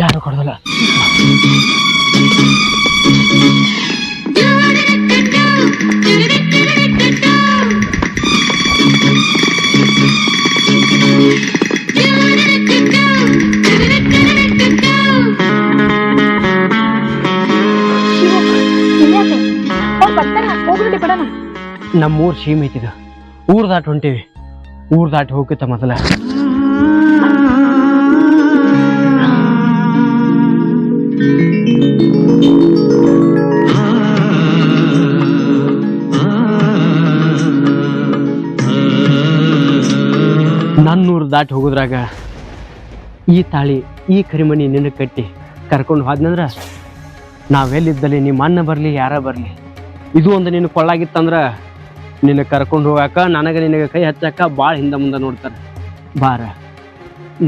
ಯಾರು ಕೊಡೋದಿಲ್ಲ ಇಲ್ಯಾಕೆ ಅವ್ರು ಬರ್ತಾರ ಹೋಗ್ಬಿಡಿ ಬಿಡೋಣ ನಮ್ಮೂರ್ ಸೀಮೆ ಐತಿದ ಊರ್ ದಾಟ್ ಹೊಂಟೇವಿ. ಊರ್ ದಾಟಿ ಹೋಗಿತ್ತ ಮೊದಲ. ನನ್ನೂರು ದಾಟಿ ಹೋಗೋದ್ರಾಗ ಈ ತಾಳಿ, ಈ ಕರಿಮಣಿ ನಿನ್ನ ಕಟ್ಟಿ ಕರ್ಕೊಂಡು ಹೋದ್ನಂದ್ರ ನಾವೆಲ್ಲಿದ್ದಲ್ಲಿ, ನಿಮ್ಮ ಅಣ್ಣ ಬರಲಿ, ಯಾರ ಬರಲಿ? ಇದು ಒಂದು ನಿನ್ನ ಕೊಳ್ಳಾಗಿತ್ತಂದ್ರ ನಿನ್ನ ಕರ್ಕೊಂಡು ಹೋಗಾಕ, ನನಗೆ ನಿನಗೆ ಕೈ ಹಚ್ಚಾಕ ಭಾಳ ಹಿಂದೆ ಮುಂದೆ ನೋಡ್ತಾರೆ. ಬಾರ,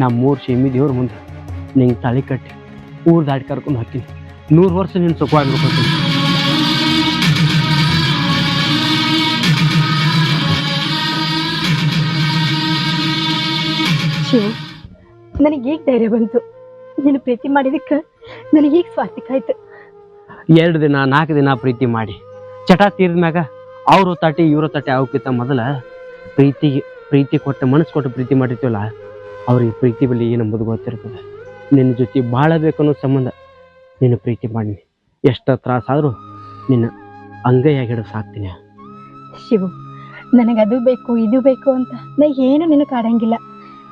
ನಮ್ಮೂರು ಸೀಮಿ ದೇವ್ರ ಮುಂದೆ ನಿಂಗೆ ತಾಳಿ ಕಟ್ಟಿ, ಊರು ದಾಟಿ ಕರ್ಕೊಂಡು ಹೋಗ್ತೀನಿ. ನೂರು ವರ್ಷ ನಿನ್ನ ಸುಖವಾಗಿ ನನಗೆ ಈಗ ಧೈರ್ಯ ಬಂತು. ನೀನು ಪ್ರೀತಿ ಮಾಡಿದಕ್ಕೆ ನನಗೆ ಈಗ ಸ್ವಾರ್ಥಿಕ ಆಯ್ತು. ಎರಡು ದಿನ ನಾಲ್ಕು ದಿನ ಪ್ರೀತಿ ಮಾಡಿ. ಚಟ ತೀರಿದ ಮ್ಯಾಗ ಅವರು ತಟ್ಟಿ ಇವ್ರ ತಟ್ಟಿ ಅವಕ್ಕಿಂತ ಮೊದಲ ಪ್ರೀತಿಗೆ ಪ್ರೀತಿ ಕೊಟ್ಟು ಮನಸ್ಸು ಕೊಟ್ಟು ಪ್ರೀತಿ ಮಾಡಿರ್ತೀವಲ್ಲ ಅವ್ರಿಗೆ ಪ್ರೀತಿ ಬಳಿ ಏನಂಬುದು ಗೊತ್ತಿರ್ತದೆ. ನಿನ್ನ ಜೊತೆ ಭಾಳ ಬೇಕನ್ನೋ ಸಂಬಂಧ ನಿನ್ನ ಪ್ರೀತಿ ಮಾಡಿ ಎಷ್ಟು ತ್ರಾಸಾದರೂ ನಿನ್ನ ಅಂಗೈಯಾಗಿ ಹಿಡಿದು ಸಾಕ್ತೀನಿ. ಶಿವು ನನಗೆ ಅದು ಬೇಕು ಇದು ಬೇಕು ಅಂತ ನಾ ಏನು ನಿನಗೆ ಕಾಡಂಗಿಲ್ಲ.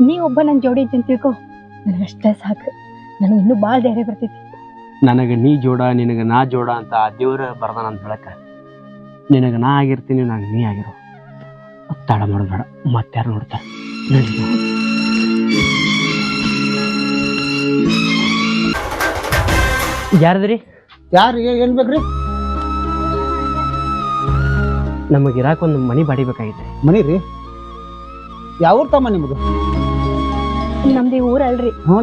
ನೀ ಒಬ್ಬ ನನ್ನ ಜೋಡಿ ಅಂತ ತಿಳ್ಕೊ. ನನಗಷ್ಟೇ ಸಾಕು. ನನಗೆ ಇನ್ನೂ ಭಾಳ ಧೈರ್ಯ ಬರ್ತೈತಿ. ನನಗೆ ನೀ ಜೋಡ ನಿನಗೆ ನಾ ಜೋಡ ಅಂತ ಆ ದೇವ್ರ ಬರ್ದಾನ ಅಂತ ಹೇಳಕ ನಿನಗೆ ನಾ ಆಗಿರ್ತೀನಿ ನನಗೆ ನೀ ಆಗಿರೋ. ಒತ್ತಾಡ ಮಾಡಬೇಡ ಮತ್ತಾರು ನೋಡ್ತಾರೆ ನಡಿ ಯಾರದ್ರಿ? ಯಾರು ಏನ್ ಬೇಕ್ರಿ? ನಮಗೆ ಇರಾಕ ಒಂದು ಮನಿ ಬಾಡಿಬೇಕಾಗಿತ್ತು ಮನಿ ರೀ ಯಾವ ಊರ್ ತಮ್ಮ ನಿಮ್ದು ನಮ್ದು ಈ ಊರು ಅಲ್ರಿ. ಹ್ಞೂ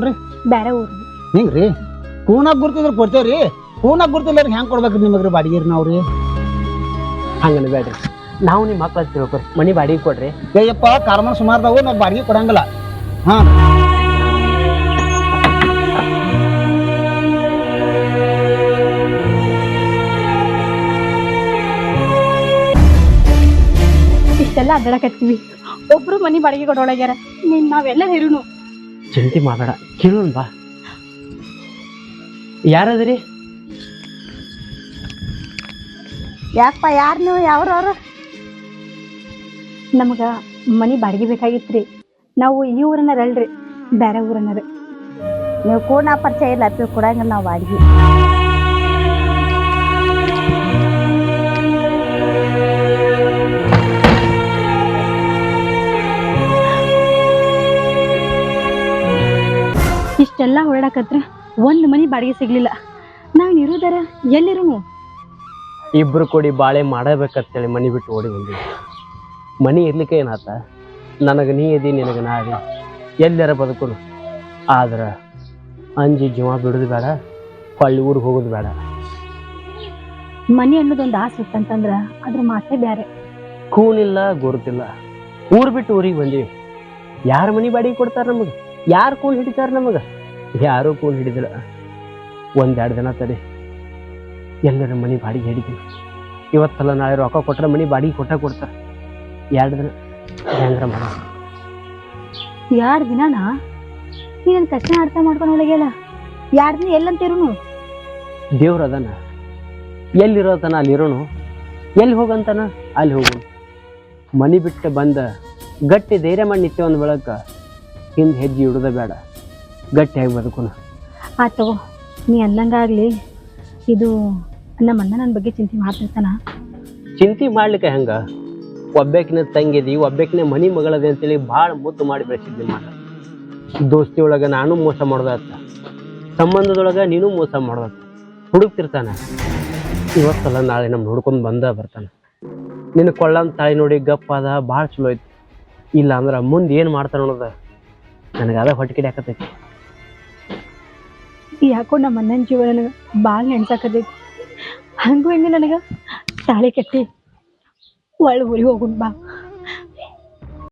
ಬೇರೆ ಊರು. ಹಿಂಗ್ರಿ? ಕೂನಾಗ ಗುರ್ತಿದ್ರೆ ಕೊಡ್ತೇವ್ರಿ? ಕೂನಾಗ ಗುರ್ತಿಲ್ಲ ಹೆಂಗ್ ಕೊಡ್ಬೇಕ್ರಿ ನಿಮಗ್ರಿ ಬಾಡಿಗೆ ನಾವ್ರಿ? ಹಂಗನ ಬೇಡ್ರಿ. ನಾವು ನಿಮ್ಮ ಮಕ್ಳು ತಿಳ್ಕೊರಿ. ಮನಿ ಬಾಡಿಗೆ ಕೊಡ್ರಿ. ಏಯಪ್ಪ ಕಾರ್ಮನ್ ಸುಮಾರ್ದಾವು ನಾವು ಬಾಡಿಗೆ ಕೊಡಂಗಿಲ್ಲ. ಹಾ. ಇಷ್ಟೆಲ್ಲ ಅಡ್ಡಾಡಕತ್ತೀವಿ ಒಬ್ರು ಮನಿ ಬಾಡಿಗೆ ಕೊಡೋಳಗ್ಯಾರ ನೀನ್ ನಾವೆಲ್ಲ ಹಿರುನು. ಚಿಂತೆ ಮಾಡಬೇಡ. ಕೇಳೋಣ ಬಾ. ಯಾರದ್ರಿ? ಯಾಕಪ್ಪ ಯಾರು ನೀವು ಯಾವ್ರವ್ರು ನಮಗ ಮನಿ ಬಾಡಿಗೆ ಬೇಕಾಗಿತ್ರಿ. ನಾವು ಈ ಊರನ್ನರಲ್ರಿ ಬೇರೆ ಊರನ್ನ ನೀವು ಕೂಡ ಪರಿಚಯ ಇಲ್ಲ ಕೂಡ ನಾವು ಬಾಡಿಗೆ. ಇಷ್ಟೆಲ್ಲ ಹೊರಡಕತ್ರ ಒಂದು ಮನಿ ಬಾಡಿಗೆ ಸಿಗ್ಲಿಲ್ಲ. ನಾನು ಇರೋದರ ಎಲ್ಲಿರು ಇಬ್ರು ಕೂಡಿ ಬಾಳೆ ಮಾಡಬೇಕಂತೇಳಿ ಮನಿ ಬಿಟ್ಟು ಓಡಿ ಬಂದ್ವಿ. ಮನಿ ಇರ್ಲಿಕ್ಕೆ ಏನಾತ? ನನಗೆ ನೀ ಇದೀ ನಿನಗೆ ನಾ ಅದಿ ಎಲ್ಲಾರ ಬದುಕುನು. ಆದ್ರೆ ಅಂಜಿ ಜೀವ ಬಿಡುದು ಬೇಡ ಹೊಳ್ಳಿ ಊರಿಗೆ ಹೋಗೋದು ಬೇಡ. ಮನಿ ಅನ್ನೋದೊಂದು ಆಸೆ ಇತ್ತಂತಂದ್ರ ಅದ್ರ ಮಾತೆ ಬೇರೆ ಕೂನಿಲ್ಲ ಗುರುತಿಲ್ಲ. ಊರು ಬಿಟ್ಟು ಊರಿಗೆ ಬಂದ್ವಿ. ಯಾರ ಮನಿ ಬಾಡಿಗೆ ಕೊಡ್ತಾರೆ ನಮಗೆ? ಯಾರು ಕೂಡ ಹಿಡಿತಾರೆ ನಮಗೆ? ಯಾರೂ ಕೂಡ ಹಿಡಿದಿಲ್ಲ. ಒಂದೆರಡು ದಿನ ತಡಿ. ಎಲ್ಲರ ಮನೆ ಬಾಡಿಗೆ ಹಿಡಿದಿಲ್ಲ ಇವತ್ತಲ್ಲ ನಾಳೆ ರೊಕ್ಕ ಕೊಟ್ಟರೆ ಮನೆ ಬಾಡಿಗೆ ಕೊಟ್ಟ ಕೊಡ್ತಾರೆ. ಎರಡು ದಿನ ಹೆಂಗ್ರ ಮಾಡ. ಎರಡು ದಿನಾನ? ನೀನು ನನ್ ಕಷ್ಟ ಅರ್ಥ ಮಾಡ್ಕೊಂಡು ಒಳಗೆಲ್ಲ ಎರಡು ದಿನ ಎಲ್ಲಂತಿರು ದೇವ್ರ ಅದಾನ. ಎಲ್ಲಿರೋತನ ಅಲ್ಲಿರೋನು ಎಲ್ಲಿ ಹೋಗಂತನ? ಅಲ್ಲಿ ಹೋಗೋನು. ಮನಿ ಬಿಟ್ಟು ಬಂದ ಗಟ್ಟಿ ಧೈರ್ಯ ಮಾಡಿ ನಿತ್ಯ ಒಂದು ಬೆಳಕ. ಹಿಂದೆ ಹೆಜ್ಜೆ ಇಡೋದೇ ಬೇಡ. ಗಟ್ಟಿಯಾಗಿ ಬದುಕೋಣ ತಗೋ ನೀ ಅಂದಂಗಾಗ್ಲಿ ಇದು ನಮ್ಮ ಅಣ್ಣ ನನ್ನ ಬಗ್ಗೆ ಚಿಂತೆ ಮಾಡ್ತಿರ್ತಾನ. ಚಿಂತೆ ಮಾಡ್ಲಿಕ್ಕೆ ಹೆಂಗ? ಒಬ್ಬಾಕಿನ ತಂಗಿದಿ ಒಬ್ಬಾಕಿನ ಮನಿ ಮಗಳದೆ ಅಂತೇಳಿ ಭಾಳ ಮುದ್ದು ಮಾಡಿ ಬೆಳೆಸಿದ್ದೆ ಮಾಡ ದೋಸ್ತಿ ಒಳಗೆ ನಾನು ಮೋಸ ಮಾಡ್ದತ್ತ ಸಂಬಂಧದೊಳಗೆ ನೀನು ಮೋಸ ಮಾಡ್ದತ್ತ ಹುಡುಕ್ತಿರ್ತಾನೆ. ಇವತ್ತಲ್ಲ ನಾಳೆ ನಮ್ಮ ಹುಡ್ಕೊಂಡು ಬಂದ ಬರ್ತಾನೆ. ನಿನ್ನ ಕೊಳ್ಳಂತಾಳಿ ನೋಡಿ ಗಪ್ಪಾದ ಭಾಳ ಚಲೋ ಐತಿ. ಇಲ್ಲ ಅಂದ್ರೆ ಮುಂದೆ ಏನು ಮಾಡ್ತಾನೆ ಅನ್ನೋದ ನನಗೆ ಅದ ಹೊಟ್ಟಿಗೆ ಹಾಕತೈತಿ. ಯಾಕೋ ನಮ್ಮ ಅಣ್ಣನ ಜೀವ ನನಗೆ ಭಾಳ ನೆನ್ಸಾಕತೈತಿ. ಹಂಗೂ ಹಿಂಗೆ ನನಗೆ ತಾಳಿ ಕಟ್ಟಿ ಒಳ್ಳೆ ಊರಿಗೆ ಹೋಗುನ್ ಬಾ.